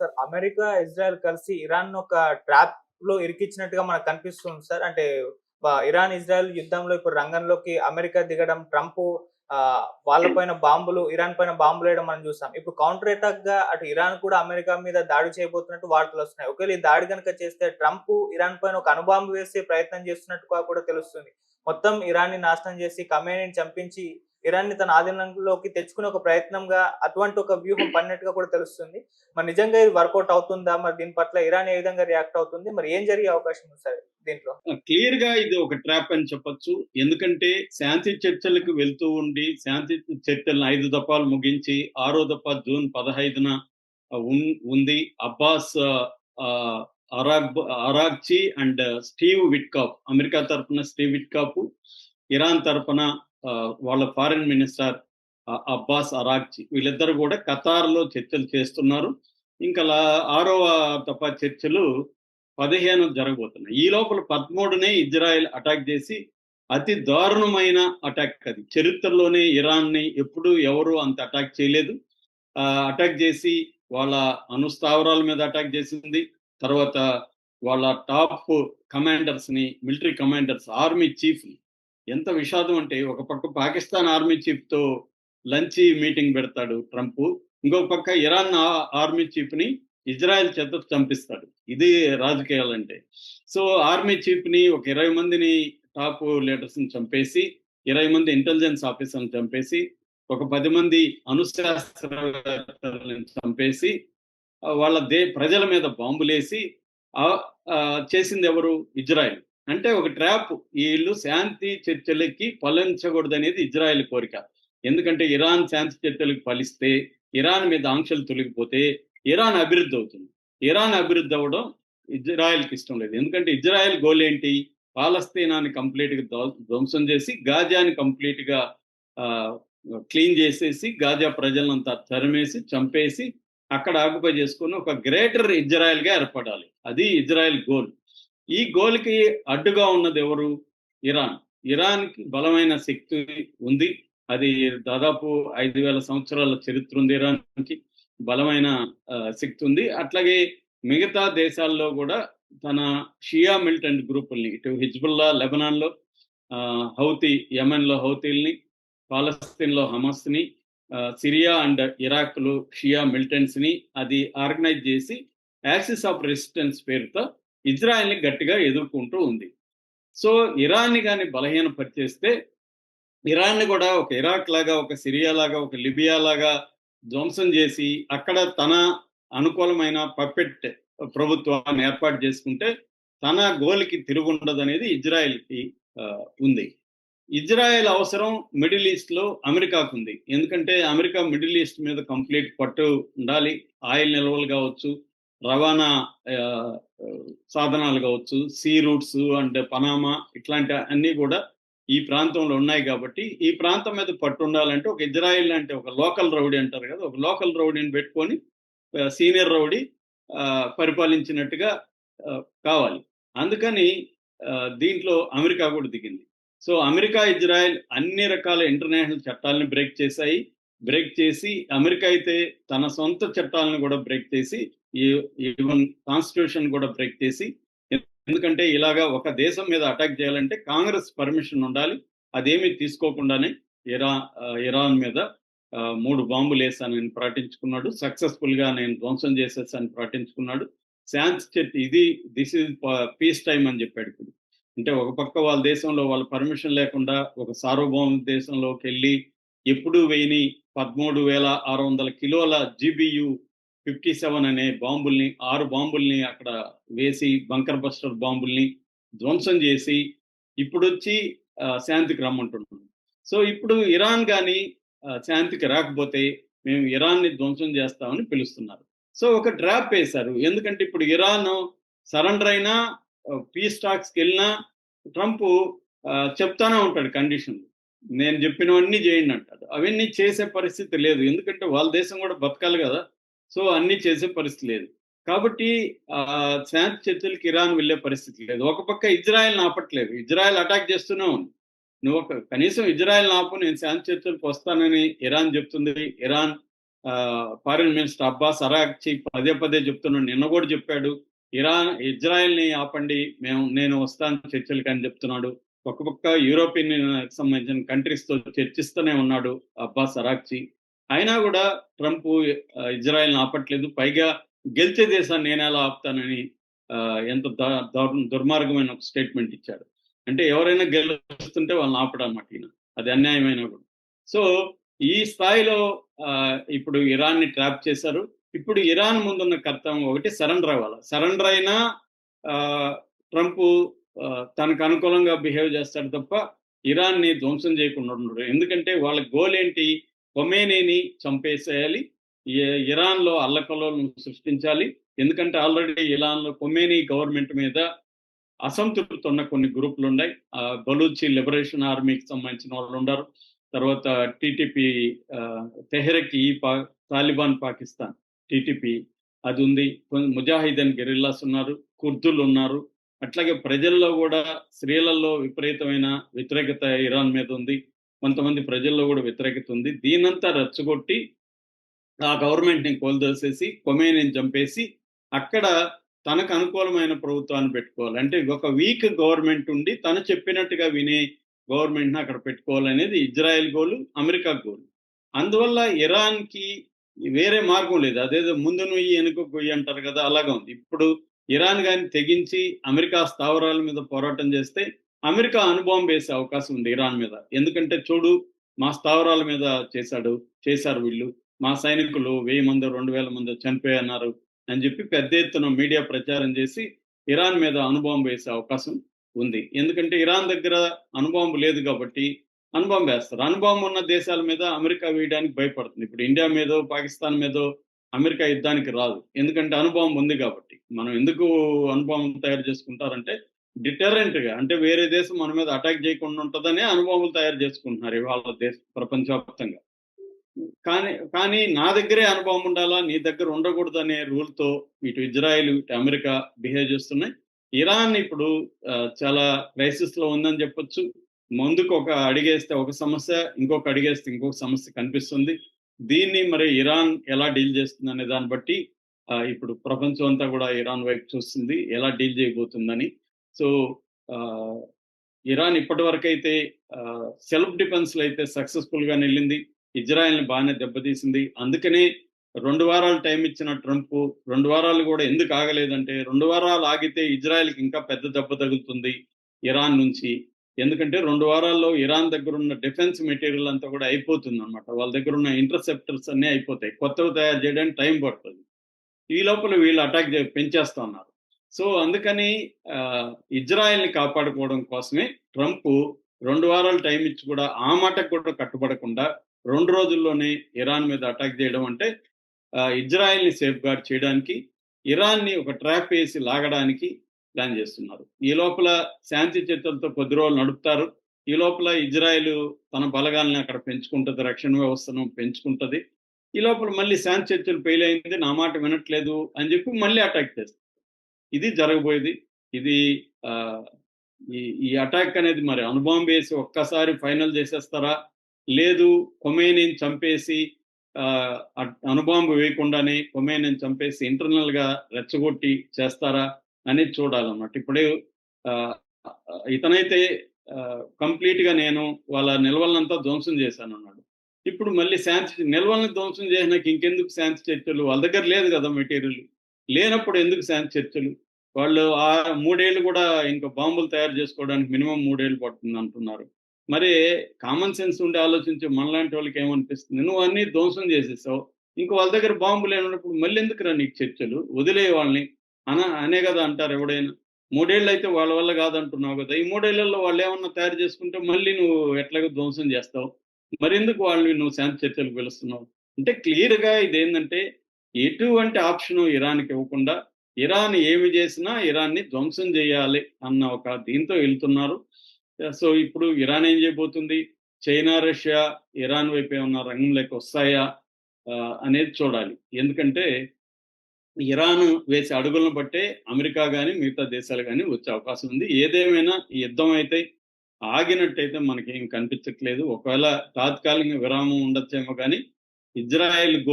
Sir. America Israel కలిసి Iran ఒక ట్రాప్లో ఇరికిచ్చినట్టుగా మనకు కనిపిస్తుంది సార్. అంటే ఇరాన్ ఇజ్రాయెల్ యుద్ధంలో ఇప్పుడు రంగంలోకి అమెరికా దిగడం ట్రంప్ వాళ్ళ వాళ్ళపైన బాంబులు ఇరాన్ పైన బాంబులు వేయడం మనం చూసాం. ఇప్పుడు కౌంటర్ అటాక్గా అటు ఇరాన్ కూడా అమెరికా మీద దాడి చేయబోతున్నట్టు వార్తలు వస్తున్నాయి. ఒకవేళ ఈ దాడి కనుక చేస్తే ట్రంప్ ఇరాన్ పైన ఒక అణుబాంబు వేసే ప్రయత్నం చేస్తున్నట్టుగా కూడా తెలుస్తుంది. మొత్తం ఇరాన్ని నాశనం చేసి కమేనీని చంపించి ఇరాన్ని తన ఆధీనంలోకి తెచ్చుకునే ఒక ప్రయత్నంగా అటువంటి ఒక వ్యూహం పడినట్టుగా కూడా తెలుస్తుంది. మరి నిజంగా ఇది వర్కౌట్ అవుతుందా? మరి దీని పట్ల ఇరాన్ ఏ విధంగా రియాక్ట్ అవుతుంది? మరి ఏం జరిగే అవకాశం ఉంది సార్ దీంట్లో? క్లియర్గా ఇది ఒక ట్రాప్ అని చెప్పొచ్చు. ఎందుకంటే శాంతి చర్చలకు వెళ్తూ ఉండి శాంతి చర్చలను ఐదు దఫాలు ముగించి ఆరో దఫా జూన్ పదహైదున ఉంది. అబ్బాస్ ఆ, అరాగ్ Araghchi and Steve Witkoff America తరఫున స్టీవ్ విట్కాప్ ఇరాన్ తరఫున వాళ్ళ ఫారిన్ మినిస్టర్ అబ్బాస్ అరాగ్చి వీళ్ళిద్దరు కూడా ఖతార్లో చర్చలు చేస్తున్నారు. ఇంకా ఆరవ తప్ప చర్చలు పదిహేను జరగబోతున్నాయి. ఈ లోపల పదమూడునే ఇజ్రాయెల్ అటాక్ చేసి అతి దారుణమైన అటాక్ అది. చరిత్రలోనే ఇరాన్ని ఎప్పుడు ఎవరు అంత అటాక్ చేయలేదు. ఆ, అటాక్ చేసి వాళ్ళ అనుస్థావరాల మీద అటాక్ చేసింది. తర్వాత వాళ్ళ టాప్ కమాండర్స్ని మిలిటరీ కమాండర్స్ ఆర్మీ చీఫ్ని ఎంత విషాదం అంటే ఒక పక్క పాకిస్తాన్ ఆర్మీ చీఫ్తో లంచ్ మీటింగ్ పెడతాడు ట్రంప్ ఇంకొక పక్క ఇరాన్ ఆ- ఆర్మీ చీఫ్ని ఇజ్రాయెల్ చేత చంపిస్తాడు. ఇది రాజకీయాలు అంటే సో ఆర్మీ చీఫ్ని ఒక ఇరవై మందిని టాప్ లీడర్స్ని చంపేసి ఇరవై మంది ఇంటెలిజెన్స్ ఆఫీసర్ని చంపేసి ఒక పది మంది అణుశాస్త్రవేత్తలను చంపేసి వాళ్ళ దే ప్రజల మీద బాంబులేసి చేసింది ఎవరు? ఇజ్రాయెల్. అంటే ఒక ట్రాప్ వీళ్ళు శాంతి చర్చలకి ఫలించకూడదు అనేది ఇజ్రాయెల్ కోరిక. ఎందుకంటే ఇరాన్ శాంతి చర్చలకు ఫలిస్తే ఇరాన్ మీద ఆంక్షలు తొలగిపోతే ఇరాన్ అభివృద్ధి అవుతుంది. ఇరాన్ అభివృద్ధి అవ్వడం ఇజ్రాయెల్కి ఇష్టం లేదు. ఎందుకంటే ఇజ్రాయెల్ గోల్ ఏంటి? పాలస్తీనాన్ని కంప్లీట్గా ధ్వంసం చేసి గాజాని కంప్లీట్గా క్లీన్ చేసేసి గాజా ప్రజలంతా తరిమేసి చంపేసి అక్కడ ఆక్యుపై చేసుకుని ఒక గ్రేటర్ ఇజ్రాయెల్గా ఏర్పడాలి. అది ఇజ్రాయెల్ గోల్. ఈ గోల్కి అడ్డుగా ఉన్నది ఎవరు? ఇరాన్. ఇరాన్కి బలమైన శక్తి ఉంది. అది దాదాపు ఐదు వేల సంవత్సరాల చరిత్ర ఉంది ఇరాన్కి. బలమైన శక్తి ఉంది. అట్లాగే మిగతా దేశాల్లో కూడా తన షియా మిలిటెంట్ గ్రూపుల్ని ఇటు హిజ్బుల్లా లెబనాన్లో హౌతి హౌతీ యమెన్లో హౌతీల్ని పాలస్తీన్లో హమస్ని సిరియా అండ్ ఇరాక్లో షియా మిలిటెంట్స్ని అది ఆర్గనైజ్ చేసి యాక్సిస్ ఆఫ్ రెసిస్టెన్స్ పేరుతో ఇజ్రాయెల్ని గట్టిగా ఎదుర్కొంటూ ఉంది. సో ఇరాన్ని కానీ బలహీనపరిచేస్తే ఇరాన్ని కూడా ఒక ఇరాక్ లాగా ఒక సిరియా లాగా ఒక లిబియా లాగా ధ్వంసం చేసి అక్కడ తన అనుకూలమైన పప్పెట్ ప్రభుత్వాన్ని ఏర్పాటు చేసుకుంటే తన గోల్కి తిరుగుండదు అనేది ఇజ్రాయెల్కి ఉంది. ఇజ్రాయెల్ అవసరం మిడిల్ ఈస్ట్లో అమెరికాకు ఉంది ఎందుకంటే అమెరికా మిడిల్ ఈస్ట్ మీద కంప్లీట్ పట్టు ఉండాలి. ఆయిల్ నిల్వలు కావచ్చు రవాణా సాధనాలు కావచ్చు సీ రూట్స్ అండ్ పనామా ఇట్లాంటి అన్నీ కూడా ఈ ప్రాంతంలో ఉన్నాయి కాబట్టి ఈ ప్రాంతం మీద పట్టు ఉండాలంటే ఒక ఇజ్రాయిల్ అంటే ఒక లోకల్ రౌడీ అంటారు కదా ఒక లోకల్ రౌడీని పెట్టుకొని సీనియర్ రౌడీ పరిపాలించినట్టుగా కావాలి. అందుకని దీంట్లో అమెరికా కూడా దిగింది. సో అమెరికా ఇజ్రాయెల్ అన్ని రకాల ఇంటర్నేషనల్ చట్టాలని బ్రేక్ చేశాయి. బ్రేక్ చేసి అమెరికా అయితే తన సొంత చట్టాలను కూడా బ్రేక్ చేసి ఈవెన్ కాన్స్టిట్యూషన్ కూడా బ్రేక్ చేసి ఎందుకంటే ఇలాగా ఒక దేశం మీద అటాక్ చేయాలంటే కాంగ్రెస్ పర్మిషన్ ఉండాలి. అదేమీ తీసుకోకుండానే ఇరా ఇరాన్ మీద మూడు బాంబులు వేసానని ప్రకటించుకున్నాడు. సక్సెస్ఫుల్గా నేను ధ్వంసం చేసేసాను ప్రకటించుకున్నాడు. శాన్స్ చర్చ ఇది దిస్ ఇస్ పీస్ టైం అని చెప్పాడు ఇప్పుడు. అంటే ఒక పక్క వాళ్ళ దేశంలో వాళ్ళ పర్మిషన్ లేకుండా ఒక సార్వభౌమ దేశంలోకి వెళ్ళి ఎప్పుడు వేయని పదమూడు వేల ఆరు వందల కిలోల జీబీయు ఫిఫ్టీ సెవెన్ అనే బాంబుల్ని ఆరు బాంబుల్ని అక్కడ వేసి బంకర్ బస్టర్ బాంబుల్ని ధ్వంసం చేసి ఇప్పుడు వచ్చి శాంతికి రమ్మంటున్నాం. సో ఇప్పుడు ఇరాన్ కానీ శాంతికి రాకపోతే మేము ఇరాన్ని ధ్వంసం చేస్తామని పిలుస్తున్నారు. సో ఒక డ్రాప్ వేశారు. ఎందుకంటే ఇప్పుడు ఇరాన్ సరెండర్ అయినా పీస్ టాక్స్కి వెళ్ళినా ట్రంప్ చెప్తానే ఉంటాడు కండిషన్లు. నేను చెప్పినవన్నీ చేయండి అంటాడు అవన్నీ చేసే పరిస్థితి లేదు. ఎందుకంటే వాళ్ళ దేశం కూడా బతకాలి కదా. సో అన్ని చేసే పరిస్థితి లేదు. కాబట్టి ఆ, శాంతి చర్చలకు ఇరాన్ వెళ్ళే పరిస్థితి లేదు. ఒక పక్క ఇజ్రాయెల్ ఆపట్లేదు ఇజ్రాయెల్ అటాక్ చేస్తూనే ఉంది. నువ్వు ఒక కనీసం ఇజ్రాయెల్ ఆపు నేను శాంతి చర్చలకు వస్తానని ఇరాన్ చెప్తుంది. Iran foreign minister Abbas Araghchi పదే పదే చెప్తున్నాడు. నిన్న కూడా చెప్పాడు. ఇరాన్ ఇజ్రాయెల్ని ఆపండి. మేము నేను వస్తాను చర్చలకు అని చెప్తున్నాడు. ఒక పక్క యూరోపియన్ సంబంధించిన కంట్రీస్తో చర్చిస్తూనే ఉన్నాడు అబ్బాస్ అరాక్చి అయినా కూడా ట్రంప్ ఇజ్రాయెల్ని ఆపట్లేదు. పైగా గెలిచే దేశాన్ని నేను ఎలా ఆపుతానని ఎంత దుర్మార్గమైన ఒక స్టేట్మెంట్ ఇచ్చాడు. అంటే ఎవరైనా గెలుస్తుంటే వాళ్ళని ఆపడం ఈయన. అది అన్యాయమైన కూడా. సో ఈ స్థాయిలో ఇప్పుడు ఇరాన్ని ట్రాప్ చేశారు. ఇప్పుడు ఇరాన్ ముందున్న కర్తవ్యం ఒకటి సరెండర్ అవ్వాలి. సరెండర్ అయినా ట్రంప్ తనకు అనుకూలంగా బిహేవ్ చేస్తాడు తప్ప ఇరాన్ని ధ్వంసం చేయకుండా ఉండడు. ఎందుకంటే వాళ్ళ గోల్ ఏంటి? కొమేనేని చంపేసేయాలి. ఇరాన్లో అల్లకల్లోలను సృష్టించాలి. ఎందుకంటే ఆల్రెడీ ఇరాన్లో కొమేని గవర్నమెంట్ మీద అసంతృప్తి ఉన్న కొన్ని గ్రూపులు ఉన్నాయి. బలూచి లిబరేషన్ ఆర్మీకి సంబంధించిన వాళ్ళు ఉన్నారు తర్వాత టీటీపీ తెహరక్ ఈ పా తాలిబాన్ పాకిస్తాన్ టీటీపీ అది ఉంది. ముజాహిదన్ గెరిల్లాస్ ఉన్నారు. కుర్దులు ఉన్నారు. అట్లాగే ప్రజల్లో కూడా స్త్రీలలో విపరీతమైన వ్యతిరేకత ఇరాన్ మీద ఉంది. కొంతమంది ప్రజల్లో కూడా వ్యతిరేకత ఉంది. దీనంతా రచ్చగొట్టి ఆ గవర్నమెంట్ని కోల్దోసేసి కొమేనిని చంపేసి అక్కడ తనకు అనుకూలమైన ప్రభుత్వాన్ని పెట్టుకోవాలి. అంటే ఒక వీక్ గవర్నమెంట్ ఉండి తను చెప్పినట్టుగా వినే గవర్నమెంట్ని అక్కడ పెట్టుకోవాలనేది ఇజ్రాయెల్ గోలు అమెరికా గోలు. అందువల్ల ఇరాన్కి వేరే మార్గం లేదు. అదేదో ముందు నుయ్యి వెనుక గొయ్యి అంటారు కదా అలాగా ఉంది. ఇప్పుడు ఇరాన్ కానీ తెగించి అమెరికా స్థావరాల మీద పోరాటం చేస్తే అమెరికా అనుభవం వేసే అవకాశం ఉంది ఇరాన్ మీద. ఎందుకంటే చూడు మా స్థావరాల మీద చేశాడు చేశారు వీళ్ళు. మా సైనికులు వెయ్యి మంది రెండు వేల మంది చనిపోయన్నారు అని చెప్పి పెద్ద ఎత్తున మీడియా ప్రచారం చేసి ఇరాన్ మీద అనుభవం వేసే అవకాశం ఉంది. ఎందుకంటే ఇరాన్ దగ్గర అనుభవం లేదు కాబట్టి అనుభవం వేస్తారు. అనుభవం ఉన్న దేశాల మీద అమెరికా వేయడానికి భయపడుతుంది. ఇప్పుడు ఇండియా మీదో పాకిస్తాన్ మీదో అమెరికా యుద్ధానికి రాదు. ఎందుకంటే అనుభవం ఉంది కాబట్టి. మనం ఎందుకు అనుభవం తయారు చేసుకుంటారంటే డిటరెంట్గా అంటే వేరే దేశం మన మీద అటాక్ చేయకుండా ఉంటుందనే అనుభవాలు తయారు చేసుకుంటున్నారు ఇవాళ దేశ ప్రపంచవ్యాప్తంగా. కానీ కానీ నా దగ్గరే అనుభవం ఉండాలా? నీ దగ్గర ఉండకూడదు అనే రూల్తో ఇటు ఇజ్రాయెల్ ఇటు అమెరికా బిహేవ్ చేస్తున్నాయి. ఇరాన్ ఇప్పుడు చాలా క్రైసిస్లో ఉందని చెప్పొచ్చు. ముందుకు ఒక అడిగేస్తే ఒక సమస్య ఇంకొక అడిగేస్తే ఇంకొక సమస్య కనిపిస్తుంది. దీన్ని మరి ఇరాన్ ఎలా డీల్ చేస్తుంది అనే దాన్ని బట్టి ఇప్పుడు ప్రపంచం అంతా కూడా ఇరాన్ వైపు చూస్తుంది ఎలా డీల్ చేయబోతుందని. సో ఇరాన్ ఇప్పటి వరకు అయితే సెల్ఫ్ డిఫెన్స్లో అయితే సక్సెస్ఫుల్గా వెళ్ళింది ఇజ్రాయెల్ని బాగానే దెబ్బతీసింది. అందుకనే రెండు వారాలు టైం ఇచ్చిన ట్రంప్ రెండు వారాలు కూడా ఎందుకు ఆగలేదంటే రెండు వారాలు ఆగితే ఇజ్రాయెల్కి ఇంకా పెద్ద దెబ్బ తగులుతుంది ఇరాన్ నుంచి. ఎందుకంటే రెండు వారాల్లో ఇరాన్ దగ్గర ఉన్న డిఫెన్స్ మెటీరియల్ అంతా కూడా అయిపోతుంది అనమాట వాళ్ళ దగ్గర ఉన్న ఇంటర్సెప్టర్స్ అన్నీ అయిపోతాయి. కొత్తవి తయారు చేయడానికి టైం పడుతుంది. ఈ లోపల వీళ్ళు అటాక్ పెంచేస్తా ఉన్నారు. సో అందుకని ఇజ్రాయెల్ని కాపాడుకోవడం కోసమే ట్రంప్ రెండు వారాలు టైం ఇచ్చి కూడా ఆ మాటకు కూడా కట్టుబడకుండా రెండు రోజుల్లోనే ఇరాన్ మీద అటాక్ చేయడం అంటే ఇజ్రాయెల్ని సేఫ్ గార్డ్ చేయడానికి ఇరాన్ని ఒక ట్రాప్ వేసి లాగడానికి ప్లాన్ చేస్తున్నారు. ఈ లోపల శాంతి చర్చలతో కొద్ది రోజులు నడుపుతారు. ఈ లోపల ఇజ్రాయెల్ తన బలగాలను అక్కడ పెంచుకుంటుంది రక్షణ వ్యవస్థను పెంచుకుంటుంది. ఈ లోపల మళ్ళీ శాంతి చర్చలు ఫెయిల్ అయింది నా మాట వినట్లేదు అని చెప్పి మళ్ళీ అటాక్ చేస్తారు. ఇది జరగబోయేది. ఇది ఈ అటాక్ అనేది మరి అనుభవం వేసి ఒక్కసారి ఫైనల్ చేసేస్తారా? లేదు కొమేనిని చంపేసి అనుబాంబు వేయకుండానే కొమేనిని చంపేసి ఇంటర్నల్గా రెచ్చగొట్టి చేస్తారా? అనేది చూడాలన్నమాట. ఇప్పుడు ఇతనైతే కంప్లీట్గా నేను వాళ్ళ నిల్వలనంతా ధ్వంసం చేశాను అన్నాడు ఇప్పుడు మళ్ళీ శాంతి నిల్వల్ని ధ్వంసం చేసినాక ఇంకెందుకు శాంతి చర్చలు? వాళ్ళ దగ్గర లేదు కదా మెటీరియల్. లేనప్పుడు ఎందుకు శాంతి చర్చలు? వాళ్ళు ఆ మూడేళ్ళు కూడా ఇంకా బాంబులు తయారు చేసుకోవడానికి మినిమం మూడేళ్ళు పడుతుంది అంటున్నారు. మరి కామన్ సెన్స్ ఉండి ఆలోచించే మనలాంటి వాళ్ళకి ఏమనిపిస్తుంది? నువ్వు అన్ని ధ్వంసం చేసేసావు. ఇంకో వాళ్ళ దగ్గర బాంబులు లేనప్పుడు మళ్ళీ ఎందుకు రా నీకు చర్చలు? వదిలే వాళ్ళని. అన అనే కదా అంటారు ఎవడైనా. మూడేళ్ళు అయితే వాళ్ళ వల్ల కాదంటున్నావు కదా. ఈ మూడేళ్ళలో వాళ్ళు ఏమన్నా తయారు చేసుకుంటే మళ్ళీ నువ్వు ఎట్లాగో ధ్వంసం చేస్తావు. మరెందుకు వాళ్ళని నువ్వు శాంతి చర్చలకు పిలుస్తున్నావు? అంటే క్లియర్గా ఇదేంటంటే ఎటువంటి ఆప్షన్ ఇరాన్కి ఇవ్వకుండా ఇరాన్ ఏమి చేసినా ఇరాన్ని ధ్వంసం చేయాలి అన్న ఒక దీంతో వెళ్తున్నారు. సో ఇప్పుడు ఇరాన్ ఏం చేయబోతుంది? చైనా రష్యా ఇరాన్ వైపు ఏమన్నా రంగంలోకి వస్తాయా? అనేది చూడాలి. ఎందుకంటే ఇరాన్ వేసే అడుగులను బట్టే అమెరికా కానీ మిగతా దేశాలు కానీ వచ్చే అవకాశం ఉంది. ఏదేమైనా ఈ యుద్ధం అయితే ఆగినట్టయితే మనకి కనిపించట్లేదు. ఒకవేళ తాత్కాలిక విరామం ఉండొచ్చేమో కానీ ఇజ్రాయెల్ గో